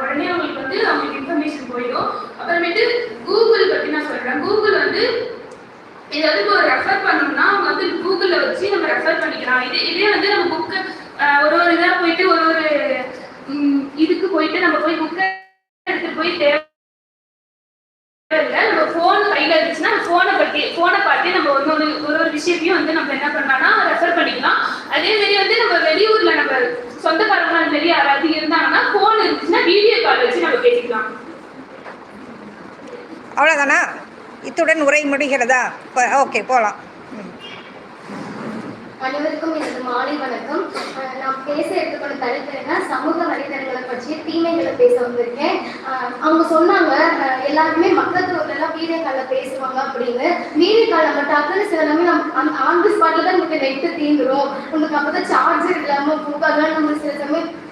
உடனே அவங்களுக்கு வந்து அவங்களுக்கு இன்ஃபர்மேஷன் போயிடும். அப்புறமேட்டு கூகுள் பத்தி நான் சொல்றேன். கூகுள் வந்து ஏதாவது இப்போ ரெஃபர் பண்ணணும்னா அவங்க வந்து கூகுள்ல வச்சு நம்ம ரெஃபர் பண்ணிக்கலாம். இது இதே வந்து நம்ம புக்கு ஒரு ஒரு இதாக போயிட்டு ஒரு ஒரு இதுக்கு போயிட்டு நம்ம போய் புக்கை எடுத்துட்டு போய் தேவை நம்ம போன் கையில இருந்துச்சுன்னா போனை பத்தி போனை பார்த்து நம்ம ஒரு ஒரு ஒரு ஒரு விஷயத்தையும் வந்து நம்ம என்ன பண்ணலாம்னா ரெஃபர் பண்ணிக்கலாம். அதே மாதிரி வந்து நம்ம வெளியூர்ல நம்ம சொந்தக்காரங்க அது மாதிரி யாராவது இருந்தாங்கன்னா போன் இருந்துச்சுன்னா வீடியோ கால் வச்சு நம்ம பேசிக்கலாம். அவ்வளோதானா இத்துடன் உரை முடிகிறதா? ஓகே போகலாம் அனைவருக்கும் எனது மாலை வணக்கம். நான் பேச எடுத்துக்கொண்ட தலைப்பு என்ன? சமூக வலைதளங்களை பற்றிய தீமைகளை பேச வந்திருக்கேன். அவங்க சொன்னாங்க எல்லாருமே மக்கள் எல்லாம் வீடியோ காலில் பேசுவாங்க அப்படின்னு. வீடியோ காலில் மட்டும் டக்குன்னு சில நேரம் நம்ம அந்த ஆன் தி ஸ்பாட்ல தான் நமக்கு நெட்டு தீந்துரும். உங்களுக்கு அப்போ தான் சார்ஜர் இல்லாமல் போகாதான் நம்ம சில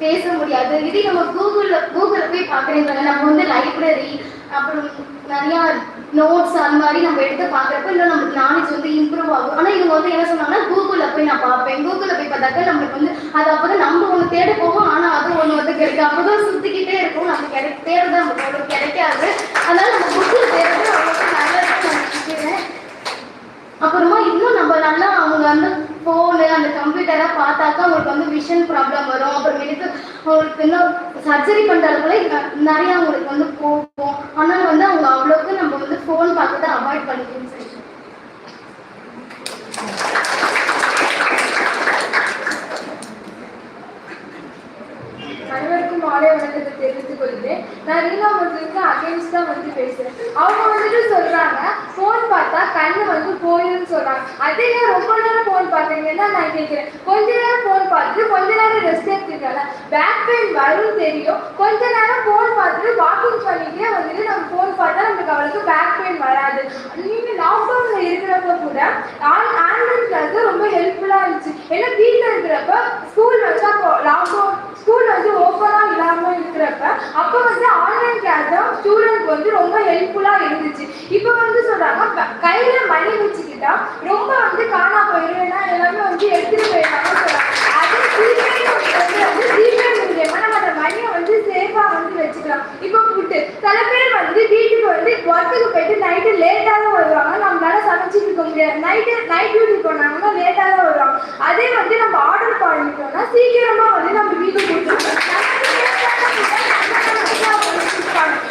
பேச முடியாது. இதே நம்ம கூகுளில் கூகுளில் போய் பார்க்குறீங்க நம்ம வந்து லைப்ரரி அப்புறம் நிறையா நோட்ஸ் அந்த மாதிரி நம்ம எடுத்து பார்க்குறப்ப இன்னும் நமக்கு நாலேஜ் வந்து இம்ப்ரூவ் ஆகும். ஆனால் இவங்க வந்து என்ன சொன்னாங்கன்னா கூகுளில் போய் நான் பார்ப்பேன். கூகுளில் போய் பார்த்தாக்க நம்மளுக்கு வந்து அது அப்போ தான் நம்ம ஒன்று தேட போவோம் ஆனால் அது ஒன்று வந்து கிடைக்கும் அப்போ தான் சுற்றிக்கிட்டே இருக்கும். நம்ம கிடை தேடுறது நமக்கு கிடைக்காது. அதனால நம்ம புக்கில் தேடுறது அவ்வளோ நல்லதுன்னு நான் நினைக்கிறேன். அப்புறமா இன்னும் நம்ம நல்லா அவங்க வந்து ஃபோனு அந்த கம்ப்யூட்டரை பார்த்தாக்கா அவங்களுக்கு வந்து விஷன் ப்ராப்ளம் வரும். அப்புறமேட்டுக்கு அவங்களுக்கு இன்னும் சர்ஜரி பண்ணுறதுக்குள்ள நிறைய அவங்களுக்கு வந்து போகும். ஆனால் வந்து அவங்க அவ்வளோக்கு நம்ம வந்து ஃபோன் பார்க்கறத அவாய்ட் பண்ணிக்கணும் சார் அனைவருக்கும் மாலை வணக்கத்தை தெரிவித்துக் கொள்கிறேன். நான் ரீனா அகைன்ஸ்ட் தான் வந்து பேசுறேன். அவங்க வந்துட்டு சொல்றாங்க போன் பார்த்தா கண்ணு வந்து போயிடும்னு சொல்றாங்க. அதே ஏன் ரொம்ப நேரம் போன் பார்த்தீங்கன்னா நான் கேட்கிறேன். கொஞ்ச நேரம் போன் பார்த்துட்டு இருக்கல பேக் பெயின் வரும் தெரியும். கொஞ்ச நேரம் போன் பார்த்துட்டு வாக்கிங் பண்ணிட்டே வந்துட்டு நம்ம போன் பார்த்தா நமக்கு அவளுக்கு பேக் பெயின் வராது. நீங்க லாக்டவுன்ல இருக்கிறப்ப கூட ஆன்லைன் கிளாஸ் ரொம்ப ஹெல்ப்ஃபுல்லா இருந்துச்சு. ஏன்னா வீட்டில் இருக்கிறப்ப ஸ்கூல் வச்சா லாக்டவுன் ஸ்கூல் வந்து ஓப்பனா இல்லாம இருக்கிறப்ப அப்ப வந்து ஆன்லைன் கிளாஸ் தான் ஸ்டூடெண்ட் வந்து ரொம்ப ஹெல்ப்ஃபுல்லா இருந்துச்சு. இப்போ வந்து சொல்றாங்க கையில் கையில மணி வச்சுக்கிட்டா ரொம்ப வந்து காணா போயிடும் ஏன்னா எல்லாமே வந்து எடுத்துட்டு போயிடலாம்னு சொல்றாங்க அதே ஜிபே வந்து ஜிபே மூலியமா நம்ம அந்த மணியை வந்து சேஃபா வந்து வச்சுக்கலாம் இப்போ ஃபுட்டு சில பேர் வந்து வீட்டுக்கு வந்து ஒர்க்குக்கு போயிட்டு நைட்டு லேட்டாக தான் வருவாங்க நம்மளால சமைச்சிட்டு இருக்க முடியாது நைட்டு நைட் டியூட்டி போனாங்கன்னா லேட்டாக தான் வருவாங்க. அதே வந்து நம்ம ஆர்டர் பண்ணிட்டோம்னா சீக்கிரமாக வந்து நம்ம வீட்டுக்கு கொடுத்துருவோம்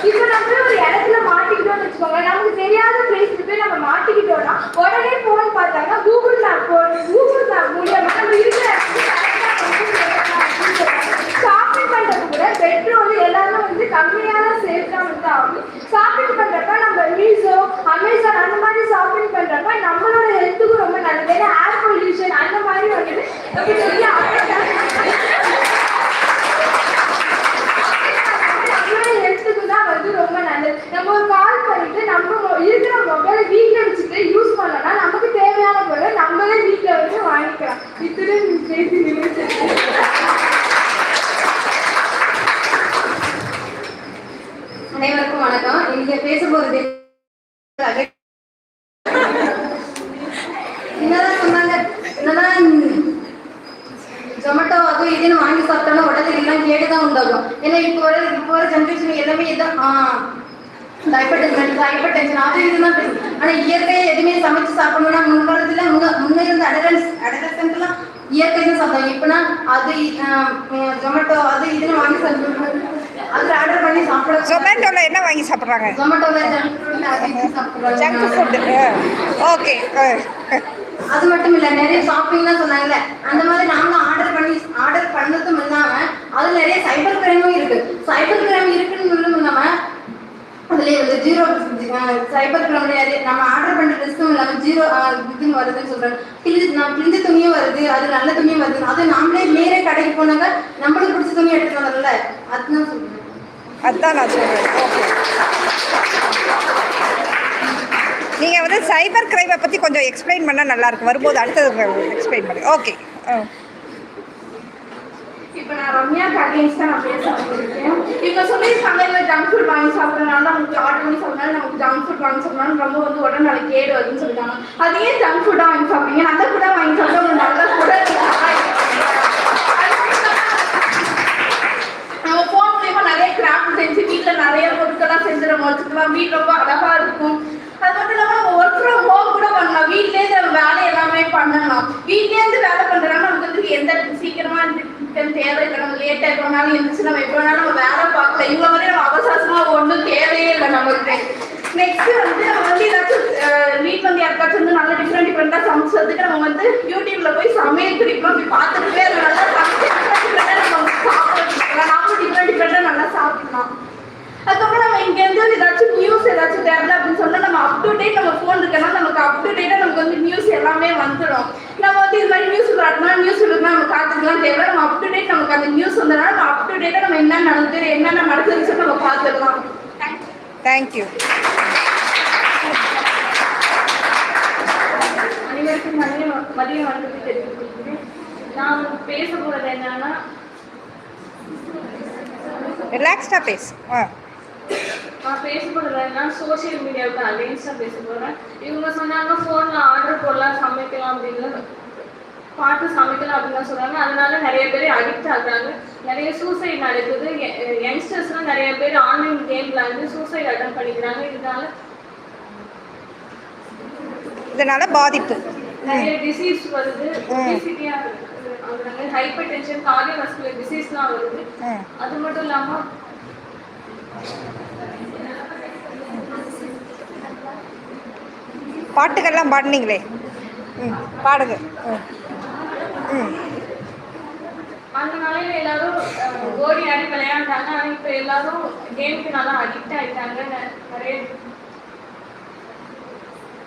இப்போ நம்ம ஒரு இடத்துல மாட்டிக்கிட்டோம்னு வச்சுக்கோங்க நமக்கு தெரியாத பிளேஸ்ல போய் நம்ம மாட்டிக்கிட்டோம்னா உடனே ஃபோன் பார்த்தாங்கன்னா கூகுள் மேப் கூகுள் மேப் மூலியமா நம்ம இருக்கிற ஷாப்பிங் பண்றது கூட பெட்ரோல் எல்லாமே வந்து கம்மியான சேல் தான் வந்து ஆகும் ஷாப்பிங் பண்றப்ப நம்ம மீஷோ அமேசான் அந்த மாதிரி ஷாப்பிங் பண்றப்ப நம்மளோட ஹெல்த்துக்கும் ரொம்ப நல்லது ஏன்னா ஏர் பொல்யூஷன் அந்த மாதிரி வந்து அப்படி சொல்லி நம்மளோட ஹெல்த்துக்கு தான் வந்து ரொம்ப நல்லது நம்ம ஒரு கால் பண்ணிட்டு நம்ம மொ- இருக்கிற மொபைலை வீட்டில் வச்சுட்டு யூஸ் பண்ணோம்னா நமக்கு தேவையான பொருளை நம்மளே வீட்டில் வச்சு வாங்கிக்கலாம் இத்துடன் பேசி நிமிஷம் அனைவருக்கும் வணக்கம். இங்க பேச போறது என்னதான் சொன்னாங்க என்னதான் ஜொமேட்டோ அது இதுன்னு வாங்கி சாப்பிட்டோம்னா உடனே எல்லாம் கேடுதான் உண்டாகும் ஏன்னா இப்போ வர இப்போ வர ஜென்ரேஷன் எல்லாமே இதான் ஆ ஹைப்பர் டென்ஷன் அது இதுதான் பேசும் ஆனா இயற்கையை எதுவுமே சமைச்சு சாப்பிடணும்னா முன்காலத்துல முன்ன முன்னே இருந்த அடலன்ஸ் அடலசன்ட்லாம் இயற்கை தான் சாப்பிடுவாங்க. இப்போனா அது ஜொமேட்டோ அது இதுன்னு வாங்கி சாப்பிடுவாங்க. அதுல ஆர்டர் பண்ணி சாப்பிட ஜொமேட்டோவில் என்ன வாங்கி சாப்பிட்றாங்க? ஜொமேட்டோல ஜங்க் ஃபுட் ஓகே. அது மட்டும் இல்ல நிறைய ஷாப்பிங் தான் சொன்னாங்கல்ல அந்த மாதிரி நாங்களும் ஆர்டர் பண்ணி ஆர்டர் பண்ணதும் இல்லாம அதுல நிறைய சைபர் கிரைமும் இருக்கு. சைபர் கிரைம் இருக்குன்னு சொல்லும் இல்லாம அதுலேயே வந்து ஜீரோ சைபர் கிரைம் நம்ம ஆர்டர் பண்ற ட்ரெஸ்ஸும் இல்லாமல் ஜீரோ இதுன்னு வருதுன்னு சொல்கிறாங்க கிழிஞ்சு நான் கிழிஞ்ச துணியும் வருது அது நல்ல துணியும் வருது. அது நாமளே நேரே கடைக்கு போனாங்க நம்மளுக்கு பிடிச்ச துணி எடுத்துட்டு வரல அதுதான் சொல்றேன் அதுதான் நான் சொல்கிறேன் ஓகே நீங்கள் வந்து சைபர் கிரைமை பற்றி கொஞ்சம் எக்ஸ்பிளைன் பண்ணால் நல்லாயிருக்கும் வரும்போது அடுத்தது எக்ஸ்பிளைன் பண்ணி ஓகே ஆ. இப்போ நான் ரம்யாக்கு அகேன்ஸ்டாக நான் பேச வந்திருக்கேன் இப்போ சொல்லியிருக்காங்க இல்லை ஜங்க் ஃபுட் வாங்கி சாப்பிட்றதுனால நமக்கு ஆர்டர் பண்ணி சாப்பிட்றதுனால நமக்கு ஜங்க் ஃபுட் வாங்கி சாப்பிட்றதுனால ரொம்ப வந்து உடனே நாளைக்கு கேடு வருதுன்னு சொல்லிட்டாங்க அது ஏன் ஜங்க் ஃபுட்டாக வாங்கி சாப்பிட்றோம் நல்ல ஃபுட்டாக வாங்கி சாப்பிட்டா உங்களுக்கு நல்ல ஃபுட்டாக நம்ம ஃபோன் மூலியமா நிறைய கொடுக்கலாம் வீடு ரொம்ப அழகா இருக்கும் அது மட்டும் இல்லாமல் நம்ம ஒர்க் ஃப்ரம் ஹோம் கூட பண்ணலாம் வீட்லேயே நம்ம வேலை எல்லாமே பண்ணலாம் வீட்லேருந்து வேலை பண்ணுறதுனால நமக்கு வந்து எந்த சீக்கிரமா எந்திரிக்க தேவையில்லை நம்ம லேட்டாக எப்போ வேணாலும் எழுந்துச்சு நம்ம எப்போ வேணாலும் நம்ம வேலை பார்க்கலாம் இவங்க மாதிரி நம்ம அவசரமா ஒன்றும் தேவையே இல்லை நமக்கு நெக்ஸ்ட் வந்து நம்ம வந்து ஏதாச்சும் வீட் வந்து யாருக்காச்சும் வந்து நல்ல டிஃப்ரெண்ட் டிஃப்ரெண்டாக நம்ம வந்து யூடியூப்ல போய் சமையல் குறிப்பெல்லாம் அப்படி பார்த்துட்டு அது நல்லா சமைச்சு நம்ம சாப்பிடலாம் நாமளும் டிஃப்ரெண்ட் டிஃப்ரெண்டாக நல்லா சாப்பிடலாம். அதுக்கப்புறம் நம்ம இங்கேருந்து ஏதாச்சும் நியூஸ் ஏதாச்சும் தேவை அப்படின்னு சொன்னா நம்ம அப் டு டேட் நம்ம ஃபோன் இருக்கனா நமக்கு அப் டு டேட்டாக நமக்கு வந்து நியூஸ் எல்லாமே வந்துடும் நம்ம வந்து இது மாதிரி நியூஸ் காட்டணும் நியூஸ் இருக்குன்னா நம்ம காத்துக்கலாம். தேவை நம்ம அப் டு டேட் நமக்கு அந்த நியூஸ் வந்தனால நம்ம அப் டு டேட்டாக நம்ம என்ன நடக்குது என்னென்ன நடக்குதுன்னு நம்ம பார்த்துக்கலாம். தேங்க்யூ தேங்க்யூ மதிய வணக்கத்தை தெரிவித்துக் கொள்கிறேன். நான் பேச போறது என்னன்னா ரிலாக்ஸ்டாக பேசு. நான் பேச போறது என்னன்னா சோஷியல் மீடியாவுக்கு அகேன்ஸ்டா பேச போறேன். இவங்க சொன்னாங்க போன்ல ஆர்டர் போடலாம் சமைக்கலாம் அப்படின்னு. பார்த்து சமைக்கலாம் அப்படின்னு சொல்றாங்க அதனால நிறைய பேர் அடிக்ட் ஆகுறாங்க. நிறைய சூசைட் நடக்குது. யங்ஸ்டர்ஸ்லாம் நிறைய பேர் ஆன்லைன் கேம்ல வந்து சூசைட் அட்டன் பண்ணிக்கிறாங்க. இதனால இதனால பாதிப்பு. நிறைய டிசீஸ் வருது. ஒபிசிட்டியா ஆகுறாங்க ஹைப்பர் டென்ஷன் கார்டியோவாஸ்குலர் டிசீஸ்லாம் வருது. அது மட்டும் இல்லாம பாட்டுக்கெல்லாம் பாடினீங்களே. ம் பாடுங்க. ம். அந்த நாளையில எல்லாரும் ஓடி ஆடி விளையாண்டாங்க. ஆனா இப்ப எல்லாரும் கேமுக்கு நல்லா அடிக்ட் ஆயிட்டாங்க நிறைய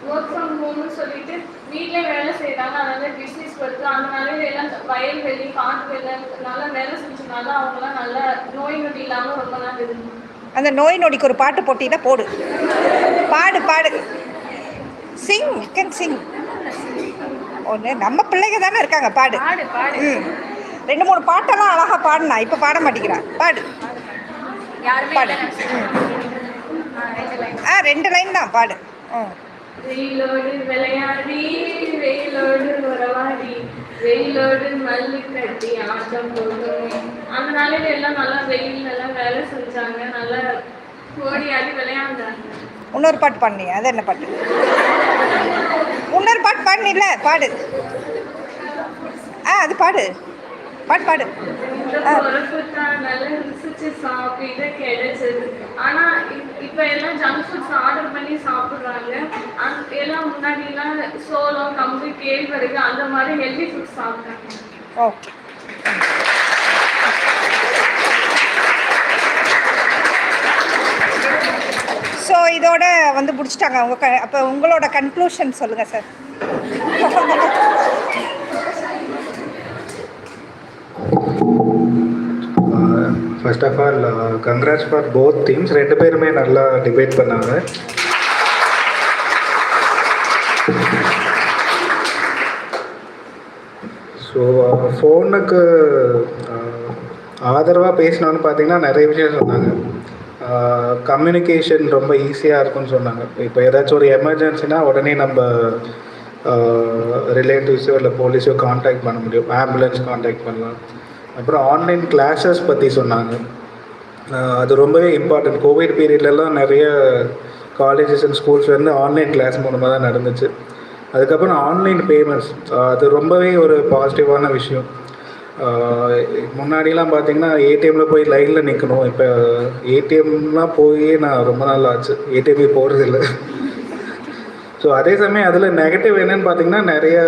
ஒர்க் ஃப்ரம் ஹோம்னு சொல்லிட்டு வீட்லயே வேலை செய்யறாங்க அதனால பிசினஸ் வருது அந்த நாளையில எல்லாம் வயல்வெளி காட்டு வேலை நல்லா வேலை செஞ்சதுனால அவங்கலாம் நல்லா நோய் நொடி இல்லாம ரொம்ப நாள் இருந்தாங்க அந்த நோய் நொடிக்கு ஒரு பாட்டு போட்டியில் போடு. பாடு பாடு. Sing can sing. ஒன்று நம்ம பிள்ளைங்க தானே இருக்காங்க பாடு. ம். ரெண்டு மூணு பாட்டெல்லாம் அழகாக பாடினா இப்போ பாட மாட்டேங்கிறா பாடு. பாடு. ஆ ரெண்டு லைன் தான் பாடு. ம். வெயிலோடு விளையாடி வெயிலோடு உறவாடி வெயிலோடு மல்லு கட்டி ஆட்டம் போடும் அந்த நாளையில எல்லாம் நல்லா வெயில் எல்லாம் வேலை செஞ்சாங்க. நல்லா ஓடி ஆடி விளையாண்டாங்க. இன்னொரு பாட்டு பாடினியா அது என்ன பாட்டு? இன்னொரு பாட்டு பாடினில்ல? பாடு. ஆ அது பாடு. பாட்டு பாடு. சாப்பிட கிடைச்சது. ஆனா இப்- இப்ப எல்லாம் ஜங்க் ஃபுட்ஸ் ஆர்டர் பண்ணி சாப்பிடுறாங்க அந்த- எல்லாம் முன்னாடி எல்லாம் சோளம் கம்பு கேழ்வரகு அந்த மாதிரி ஹெல்தி ஃபுட்ஸ் சாப்பிட்டாங்க. ஓகே ஸோ இதோட வந்து முடிச்சிட்டாங்க. உங்கள் க அப்போ உங்களோட கன்க்ளூஷன் சொல்லுங்கள் sir first of all congrats for both teams ரெண்டு பேருமே நல்லா டிபேட் பண்ணாங்க. ஸோ ஃபோனுக்கு ஆதரவாக பேசினோன்னு பார்த்தீங்கன்னா நிறைய விஷயம் சொன்னாங்க. கம்யூனிகேஷன் ரொம்ப ஈஸியாக இருக்கும்னு சொன்னாங்க. இப்போ ஏதாச்சும் ஒரு எமர்ஜென்சினா உடனே நம்ம ரிலேட்டிவ்ஸோ இல்லை போலீஸோ காண்டாக்ட் பண்ண முடியும். ஆம்புலன்ஸ் காண்டாக்ட் பண்ணலாம். அப்புறம் ஆன்லைன் கிளாஸஸ் பற்றி சொன்னாங்க. அது ரொம்பவே இம்பார்ட்டன்ட் கோவிட் பீரியட்லலாம் நிறைய காலேஜஸ் அண்ட் ஸ்கூல்ஸ் வந்து ஆன்லைன் கிளாஸ் மூலமாக தான் நடந்துச்சு. அதுக்கப்புறம் ஆன்லைன் பேமெண்ட்ஸ் அது ரொம்பவே ஒரு பாசிட்டிவான விஷயம். முன்னாடிலாம் பார்த்தீங்கன்னா ஏடிஎம்மில் போய் லைனில் நிற்கணும் இப்போ ஏடிஎம்லாம் போய் நான் ரொம்ப நாள் ஆச்சு. ஏடிஎம்பி போகிறது இல்லை ஸோ அதே சமயம் அதில் நெகட்டிவ் என்னன்னு பார்த்தீங்கன்னா நிறைய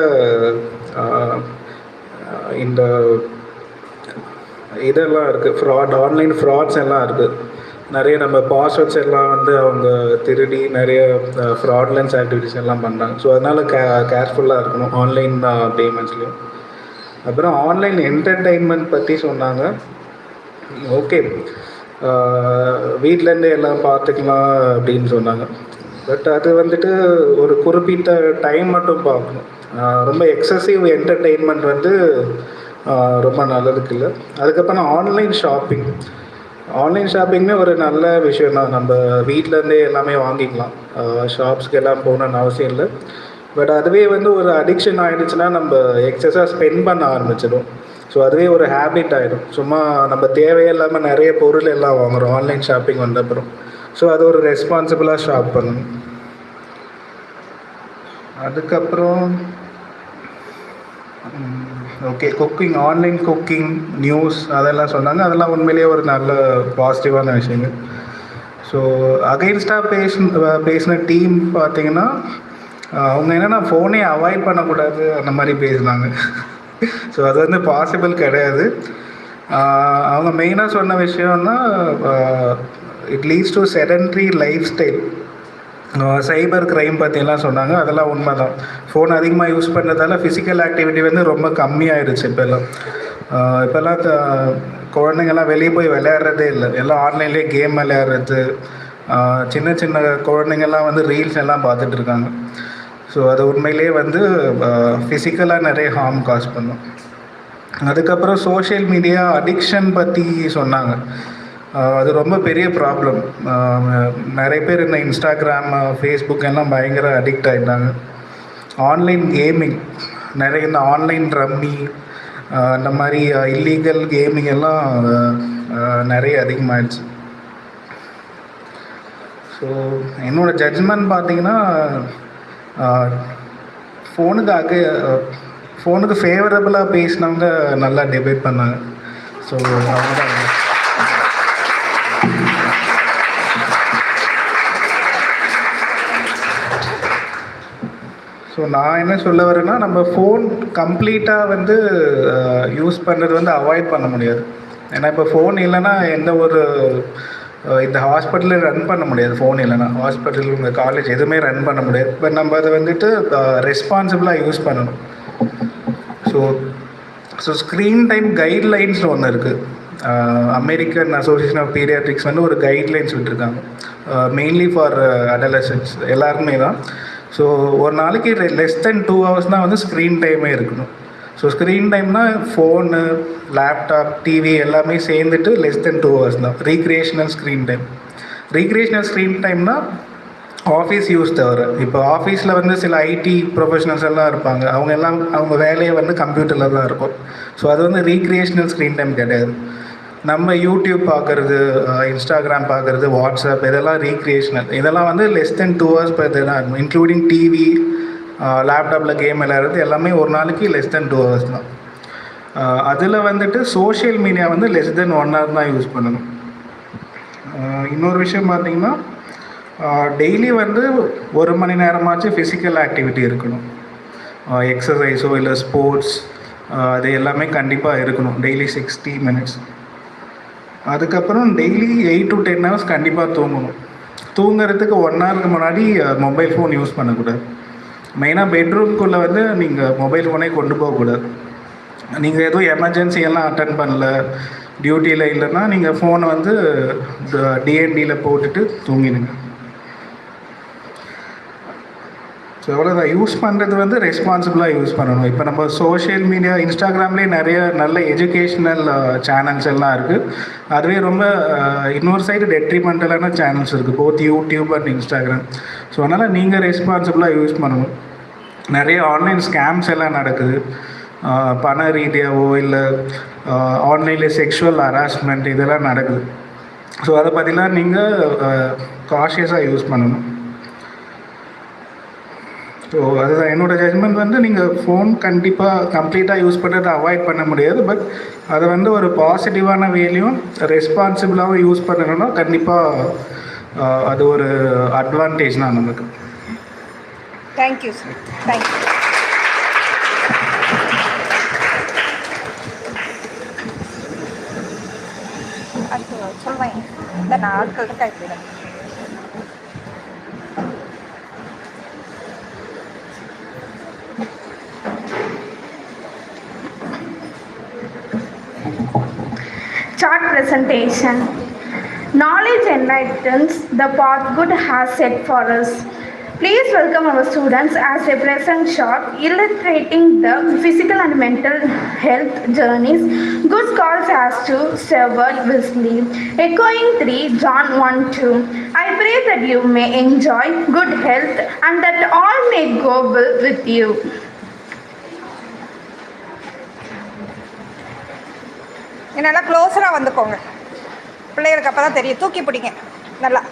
இந்த இதெல்லாம் இருக்குது ஃப்ராட் ஆன்லைன் ஃப்ராட்ஸ் எல்லாம் இருக்குது நிறைய நம்ம பாஸ்வேர்ட்ஸ் எல்லாம் வந்து அவங்க திருடி நிறைய ஃப்ராட்லன்ஸ் ஆக்டிவிட்டிஸ் எல்லாம் பண்ணுறாங்க ஸோ அதனால் கே கேர்ஃபுல்லாக இருக்கணும். ஆன்லைன் பேமெண்ட்ஸ்லேயும் அப்புறம் ஆன்லைன் என்டர்டெயின்மெண்ட் பற்றி சொன்னாங்க. ஓகே வீட்டிலேருந்து எல்லாம் பார்த்துக்கலாம் அப்படின்னு சொன்னாங்க. பட் அது வந்துட்டு ஒரு குறிப்பிட்ட டைம் மட்டும் பார்க்கணும். ரொம்ப எக்ஸசிவ் என்டர்டெயின்மெண்ட் வந்து ரொம்ப நல்லதுக்கு இல்லை. அதுக்கப்புறம் ஆன்லைன் ஷாப்பிங் ஆன்லைன் ஷாப்பிங்னு ஒரு நல்ல விஷயம் தான் நம்ம வீட்டிலேருந்தே எல்லாமே வாங்கிக்கலாம். ஷாப்ஸ்க்கு எல்லாம் போகணுன்னு அவசியம் இல்லை. பட் அதுவே வந்து ஒரு அடிக்ஷன் ஆகிடுச்சுன்னா நம்ம எக்ஸஸாக ஸ்பெண்ட் பண்ண ஆரம்பிச்சிடும் ஸோ அதுவே ஒரு ஹேபிட் ஆகிடும் சும்மா நம்ம தேவையில்லாமல் நிறைய பொருள் எல்லாம் வாங்குறோம். ஆன்லைன் ஷாப்பிங் வந்த அப்புறம். ஸோ அது ஒரு ரெஸ்பான்சிபிளாக ஷாப் பண்ணணும். அதுக்கப்புறம் okay cooking online cooking news அதெல்லாம் சொன்னாங்க. அதெல்லாம் உண்மையிலேயே ஒரு நல்ல பாசிட்டிவான விஷயங்கள். ஸோ அகெயின்ஸ்டாக பேசின பேசின டீம் பார்த்தீங்கன்னா அவங்க என்னென்னா ஃபோனே அவாய்ட் பண்ணக்கூடாது அந்த மாதிரி பேசினாங்க. ஸோ அது வந்து பாசிபிள் கிடையாது. அவங்க மெயினாக சொன்ன விஷயம்னா it leads to sedentary lifestyle cyber crime பற்றிலாம் சொன்னாங்க. அதெல்லாம் உண்மை தான் ஃபோன் அதிகமாக யூஸ் பண்ணுறதால ஃபிசிக்கல் ஆக்டிவிட்டி வந்து ரொம்ப கம்மியாயிருச்சு இப்போல்லாம். இப்போல்லாம் த- வெளியே போய் விளையாடுறதே இல்லை. எல்லாம் ஆன்லைன்லேயே கேம் விளையாடுறது சின்ன சின்ன குழந்தைங்கள்லாம் வந்து ரீல்ஸ் எல்லாம் பார்த்துட்டு இருக்காங்க ஸோ அது உண்மையிலேயே வந்து ஃபிசிக்கலாக நிறைய ஹார்ம் காஸ் பண்ணும். அதுக்கப்புறம் சோஷியல் மீடியா அடிக்ஷன் பற்றி சொன்னாங்க. அது ரொம்ப பெரிய ப்ராப்ளம் நிறைய பேர் இந்த இன்ஸ்டாகிராம் ஃபேஸ்புக் எல்லாம் பயங்கர அடிக்ட் ஆகிட்டாங்க ஆன்லைன் கேமிங் நிறைய இந்த ஆன்லைன் ரம்மி இந்த மாதிரி இல்லீகல் கேமிங் எல்லாம் நிறைய அதிகமாகிடுச்சு ஸோ என்னோடய ஜட்ஜ்மெண்ட் பார்த்தீங்கன்னா ஃபோனுக்கு அக ஃபோனுக்கு ஃபேவரபுளாக பேசினவங்க நல்லா டிபேட் பண்ணாங்க. ஸோ அவங்க ஸோ நான் என்ன சொல்ல வரேன்னா நம்ம ஃபோன் கம்ப்ளீட்டாக வந்து யூஸ் பண்ணுறது வந்து அவாய்ட் பண்ண முடியாது. ஏன்னா இப்போ ஃபோன் இல்லைன்னா எந்த ஒரு இந்த ஹாஸ்பிட்டலில் ரன் பண்ண முடியாது ஃபோன் இல்லைன்னா. ஹாஸ்பிட்டல் உங்கள் காலேஜ் எதுவுமே ரன் பண்ண முடியாது. பட் நம்ம அதை வந்துட்டு ரெஸ்பான்சிபிளாக யூஸ் பண்ணணும். So so screen time guidelines ஒன்று இருக்குது அமெரிக்கன் அசோசியேஷன் ஆஃப் பீரியாட்ரிக்ஸ் வந்து ஒரு கைட்லைன்ஸ் விட்டுருக்காங்க. மெயின்லி ஃபார் அடலசன்ஸ் எல்லாருக்குமே தான். ஸோ ஒரு நாளைக்கு லெஸ் தென் டூ ஹவர்ஸ் தான் வந்து ஸ்க்ரீன் டைமே இருக்கணும். ஸோ ஸ்க்ரீன் டைம்னா ஃபோனு லேப்டாப் டிவி எல்லாமே சேர்ந்துட்டு லெஸ் தென் டூ ஹவர்ஸ் தான். Recreational screen time recreational screen டைம்னா ஆஃபீஸ் யூஸ் தவிர இப்போ ஆஃபீஸில் வந்து சில ஐடி ப்ரொஃபஷனல்ஸ் எல்லாம் இருப்பாங்க. அவங்க எல்லாம் அவங்க வேலையை வந்து கம்ப்யூட்டரில் தான் இருக்கும். ஸோ அது வந்து ரீக்ரியேஷனல் ஸ்க்ரீன் டைம் கிடையாது. நம்ம யூடியூப் பார்க்குறது இன்ஸ்டாகிராம் பார்க்குறது வாட்ஸ்அப் இதெல்லாம் ரீக்ரியேஷனல் இதெல்லாம் வந்து less than two hours per தான். இருக்கும் இன்க்ளூடிங் டிவி லேப்டாப்பில் கேம் விளையாடுறது எல்லாமே ஒரு நாளைக்கு லெஸ் தென் டூ ஹவர்ஸ் தான். அதில் வந்துட்டு சோஷியல் மீடியா வந்து லெஸ் தென் ஒன் ஹவர் தான் யூஸ் பண்ணணும். இன்னொரு விஷயம் பார்த்தீங்கன்னா டெய்லி வந்து ஒரு மணி நேரமாச்சும் ஃபிசிக்கல் ஆக்டிவிட்டி இருக்கணும். எக்ஸசைஸோ இல்லை ஸ்போர்ட்ஸ் அது எல்லாமே கண்டிப்பாக இருக்கணும். டெய்லி சிக்ஸ்டி மினிட்ஸ் அதுக்கப்புறம் daily eight to ten hours கண்டிப்பாக தூங்கணும். தூங்குறதுக்கு ஒன் ஹவருக்கு முன்னாடி மொபைல் ஃபோன் யூஸ் பண்ணக்கூடாது. மெயினாக பெட்ரூம்குள்ளே வந்து நீங்கள் மொபைல் ஃபோனே கொண்டு போகக்கூடாது. நீங்கள் எதுவும் எமர்ஜென்சி எல்லாம் அட்டன் பண்ணல டியூட்டியில் இல்லைன்னா நீங்கள் ஃபோனை வந்து டிஎன்டியில் போட்டுட்டு தூங்கிடுங்க. ஸோ அவ்வளோதான் யூஸ் பண்ணுறது வந்து ரெஸ்பான்சிபிளாக யூஸ் பண்ணணும். இப்போ நம்ம சோஷியல் மீடியா இன்ஸ்டாகிராம்லேயே நிறைய நல்ல எஜுகேஷ்னல் சேனல்ஸ் எல்லாம் இருக்குது அதுவே ரொம்ப இன்னொரு சைடு டெட்ரிமெண்டலான சேனல்ஸ் இருக்குது both YouTube and Instagram so அதனால் நீங்கள் ரெஸ்பான்சிபிளாக யூஸ் பண்ணணும். நிறைய ஆன்லைன் ஸ்கேம்ஸ் எல்லாம் நடக்குது. பண ரீதியாவோ இல்லை ஆன்லைனில் செக்ஷுவல் ஹராஸ்மெண்ட் இதெல்லாம் நடக்குது. ஸோ அதை பற்றிலாம் நீங்கள் காஷியஸாக யூஸ் பண்ணணும். ஸோ அதுதான் என்னோட ஜட்மெண்ட் வந்து நீங்கள் ஃபோன் கண்டிப்பாக கம்ப்ளீட்டாக யூஸ் பண்ணுறதை அவாய்ட் பண்ண முடியாது. பட் அதை வந்து ஒரு பாசிட்டிவான வேலையும் ரெஸ்பான்சிபிளாகவும் யூஸ் பண்ணணும்னா கண்டிப்பாக அது ஒரு அட்வான்டேஜ் தான் நமக்கு. தேங்க்யூ சார் தேங்க்யூ அடுத்து சொல்வேன் இந்த நான் ஆட்கள் presentation. Knowledge enlightens the path good has set for us. Please welcome our students as they present chart illustrating the physical and mental health journeys good calls us to Stewart Wesley. Echoing 3 John 1 2. I pray that you may enjoy good health and that all may go well with you. நல்லா க்ளோஸராக வந்துக்கோங்க. பிள்ளைகளுக்கு அப்போ தான் தெரியும். தூக்கி பிடிங்க. நல்லா.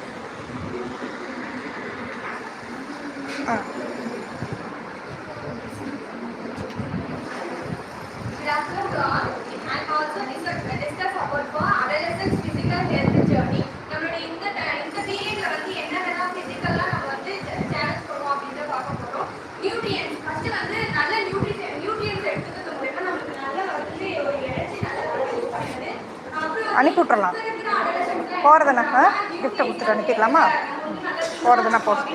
ஆ. அனுப்பி விட்றலாம் போகிறதுனா கிஃப்ட்டை கொடுத்துட்டு அனுப்பிடலாமா? போகிறதுனா போட்டு.